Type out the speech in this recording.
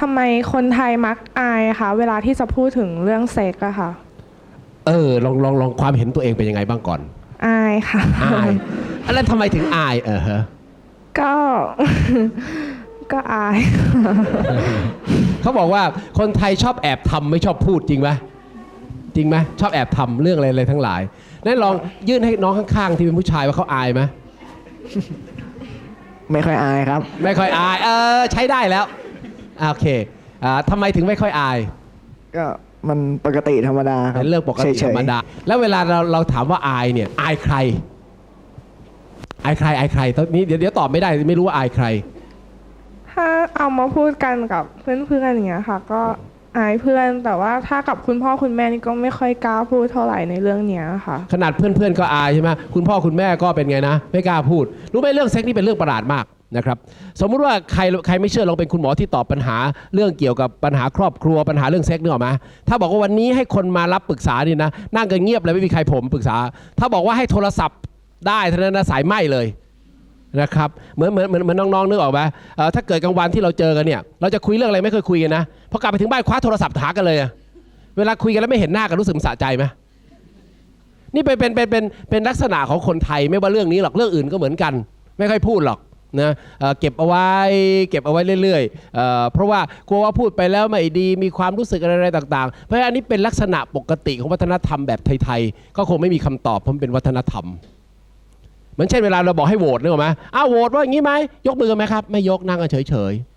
ทำไมคนไทยมักอายคะเวลาที่จะพูดถึงเรื่องเซ็กอะค่ะ เออลองลองลองความเห็นตัวเองเป็นยังไงบ้างก่อน อายค่ะ อายอะไรทำไมถึงอายเออฮะก็ ก็อาย เขาบอกว่าคนไทยชอบแอบทำไม่ชอบพูดจริงไหมจริงไหมชอบแอบทำเรื่องอะไรอะไรทั้งหลายนั่นลองยื่นให้น้องข้างๆที่เป็นผู้ชายว่าเขาอายไหม ไม่ค่อยอายครับ ไม่ค่อยอาย เออ ใช้ได้แล้ว อ่าโอเคอ่าทำไมถึงไม่ค่อยอาย ก็มันปกติธรรมดาครับเป็นเรื่องปกติเฉธรยๆรมดา แล้วเวลาเราเราถามว่าอายเนี่ย อายใคร อายใคร อายใครตอนนี้เดี๋ยวเดี๋ยวตอบไม่ได้ไม่รู้ว่าอายใคร ถ้าเอามาพูดกันกับเพื่อนๆอย่างเงี้ยค่ะ ก็อายเพื่อนแต่ว่าถ้ากับคุณพ่อคุณแม่นี่ก็ไม่ค่อยกล้าพูดเท่าไหร่ในเรื่องเนี้ยค่ะ ขนาดเพื่อนๆก็อายใช่ไหมคุณพ่อคุณแม่ก็เป็นไงนะ ไม่กล้าพูด รู้ไหมเรื่องเซ็กนี่เป็นเรื่องประหลาดมาก นะครับสมมุติว่าใครใครไม่เชื่อลองเป็นคุณหมอที่ตอบปัญหาเรื่องเกี่ยวกับปัญหาครอบครัวปัญหาเรื่องเซ็กนึกออกไหมถ้าบอกว่าวันนี้ให้คนมารับปรึกษานี่นะนั่งกันเงียบเลยไม่มีใครผมปรึกษา ถ้าบอกว่าให้โทรศัพท์ได้เท่านั้นนะสายไหมเลยนะครับเหมือนเหมือนเหมือนเหมือนน้องๆนึกออกไหมถ้าเกิดกลางวันที่เราเจอกันเนี่ยเราจะคุยเรื่องอะไรไม่เคยคุยกันนะพอกลับไปถึงบ้านคว้าโทรศัพท์หากันเลยเวลาคุยกันแล้วไม่เห็นหน้ากันรู้สึกสะใจไหมนี่เป็นเป็นเป็นเป็นเป็นลักษณะของคนไทยไม่ว่าเรื่องนี้หรอกเรื่องอื่นก็เหมือนกัน ไม่ค่อยพูดหรอก นะเอ่อเก็บเอาไว้เก็บเอาไว้เรื่อยๆเอเพราะว่ากลัวว่าพูดไปแล้วไม่ดีมีความรู้สึกอะไรๆต่างๆ เพราะอันนี้เป็นลักษณะปกติของวัฒนธรรมแบบไทยๆ ก็คงไม่มีคำตอบเพราะมันเป็นวัฒนธรรมเหมือนเช่นเวลาเราบอกให้โหวตนึกออกไหมอ้าวโหวตว่าอย่างนี้ไหมยกมือไหมครับ ไม่ยกนั่งเฉยๆ